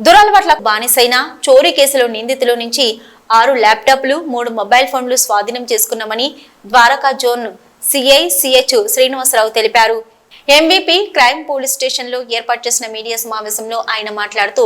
దురలవాట్ల బానిసైన చోరీ కేసులో నిందితుల నుంచి ఆరు ల్యాప్టాప్లు మూడు మొబైల్ ఫోన్లు స్వాధీనం చేసుకున్నామని Dwaraka zone CI CH Srinivasarao తెలిపారు. ఎంబీపీ క్రైమ్ పోలీస్ స్టేషన్లో ఏర్పాటు చేసిన మీడియా సమావేశంలో ఆయన మాట్లాడుతూ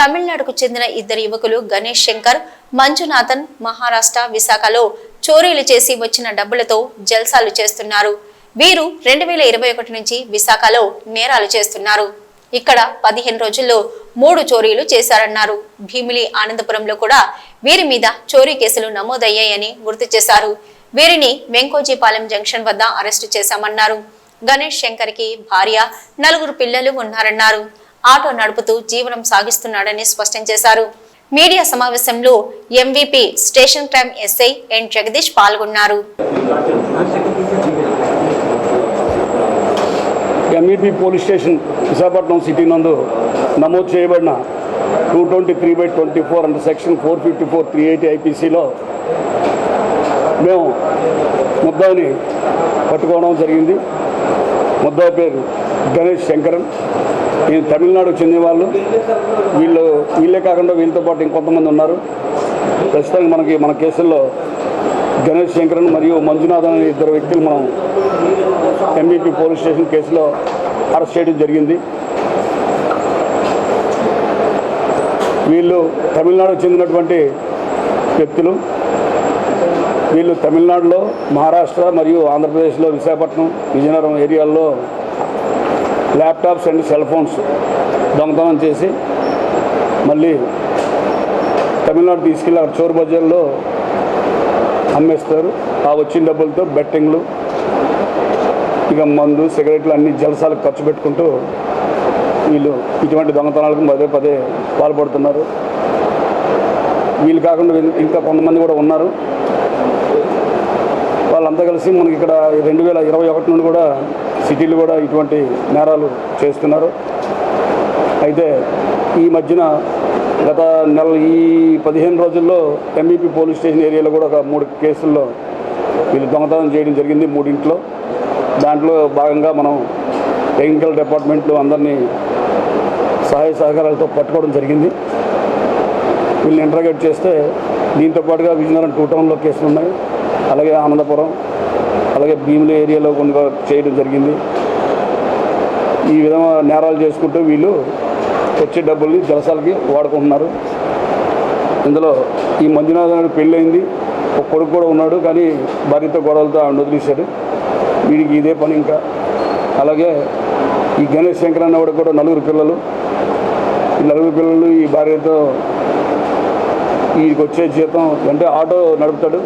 తమిళనాడుకు చెందిన ఇద్దరు యువకులు గణేష్ శంకర్ మంజునాథన్ మహారాష్ట్ర విశాఖలో చోరీలు చేసి వచ్చిన డబ్బులతో జల్సాలు చేస్తున్నారు. వీరు రెండు వేల ఇరవై ఒకటి నుంచి విశాఖలో నేరాలు చేస్తున్నారు. ఇక్కడ పదిహేను రోజుల్లో మూడు చోరీలు చేశారన్నారు. భీమిలి ఆనందపురంలో కూడా వీరి మీద చోరీ కేసులు నమోదయ్యాయని గుర్తు చేశారు. వీరిని వెంకోజీపాలెం జంక్షన్ వద్ద అరెస్టు చేశామన్నారు. గణేష్ శంకర్కి భార్య నలుగురు పిల్లలు ఉన్నారన్నారు. ఆటో నడుపుతూ జీవనం సాగిస్తున్నాడని స్పష్టం చేశారు. మీడియా సమావేశంలో MVP station crime SI N Jagadish పాల్గొన్నారు. MEP police station Visakhapatnam city నందు నమోదు చేయబడిన two twenty three by twenty four and section four fifty four three eighty ఐపీసీలో మేము ముద్దాని పట్టుకోవడం జరిగింది. ముద్దా పేరు గణేష్ శంకరన్. ఈయన తమిళనాడుకు చెందిన వాళ్ళు. వీళ్ళు వీళ్ళే కాకుండా వీళ్ళతో పాటు ఇంకొంతమంది ఉన్నారు. ప్రస్తుతానికి మనకి మన కేసుల్లో గణేష్ శంకరన్ మరియు మంజునాథన్ అనే ఇద్దరు వ్యక్తులు మనం ఎంబీపీ పోలీస్ స్టేషన్ కేసులో అరెస్ట్ చేయడం జరిగింది. వీళ్ళు తమిళనాడుకు చెందినటువంటి వ్యక్తులు. వీళ్ళు తమిళనాడులో మహారాష్ట్ర మరియు ఆంధ్రప్రదేశ్లో విశాఖపట్నం విజయనగరం ఏరియాల్లో ల్యాప్టాప్స్ అండ్ సెల్ ఫోన్స్ దొంగతనం చేసి మళ్ళీ తమిళనాడు తీసుకెళ్ళి అక్కడ చోరు బజార్లో అమ్మేస్తారు. ఆ వచ్చిన డబ్బులతో బెట్టింగ్లు ఇక మందు సిగరెట్లు అన్ని జలసాలకు ఖర్చు పెట్టుకుంటూ వీళ్ళు ఇటువంటి దొంగతనాలకు పదే పదే పాల్పడుతున్నారు. వీళ్ళు కాకుండా ఇంకా కొంతమంది కూడా ఉన్నారు. వాళ్ళంతా కలిసి మనకి ఇక్కడ రెండు వేల ఇరవై ఒకటి నుండి కూడా సిటీలు కూడా ఇటువంటి నేరాలు చేస్తున్నారు. అయితే ఈ మధ్యన గత నెల ఈ పదిహేను రోజుల్లో ఎంబీపీ పోలీస్ స్టేషన్ ఏరియాలో కూడా ఒక మూడు కేసుల్లో వీళ్ళు దొంగతనం చేయడం జరిగింది మూడింట్లో. దాంట్లో భాగంగా మనం టెక్నికల్ డిపార్ట్మెంట్లు అందరినీ సహాయ సహకారాలతో పట్టుకోవడం జరిగింది. వీళ్ళని ఇంటర్గేట్ చేస్తే దీంతో పాటుగా విజయనగరం టూ టౌన్లో కేసులు ఉన్నాయి. అలాగే ఆనందపురం అలాగే భీముల ఏరియాలో కొన్ని చేయడం జరిగింది. ఈ విధంగా నేరాలు చేసుకుంటూ వీళ్ళు వచ్చే డబ్బుల్ని జలసాలకి వాడుకుంటున్నారు. ఇందులో ఈ మంజునాథ్ గారికి పెళ్ళయింది. ఒక కొడుకు కూడా ఉన్నాడు కానీ భార్యతో గొడవలతో ఆయన వదిలేశాడు. వీడికి ఇదే పని ఇంకా. అలాగే ఈ గణేష్ శంకర్ అన్నవాడు కూడా నలుగురు పిల్లలు. ఈ నలుగురు పిల్లలు ఈ భార్యతో వీడికి వచ్చే జీతం అంటే ఆటో నడుపుతాడు.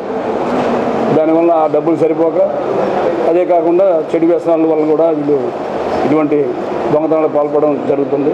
దానివల్ల ఆ డబ్బులు సరిపోక అదే కాకుండా చెడు వ్యసనాల వల్ల కూడా వీళ్ళు ఇటువంటి దొంగతనాలు పాల్పడడం జరుగుతుంది.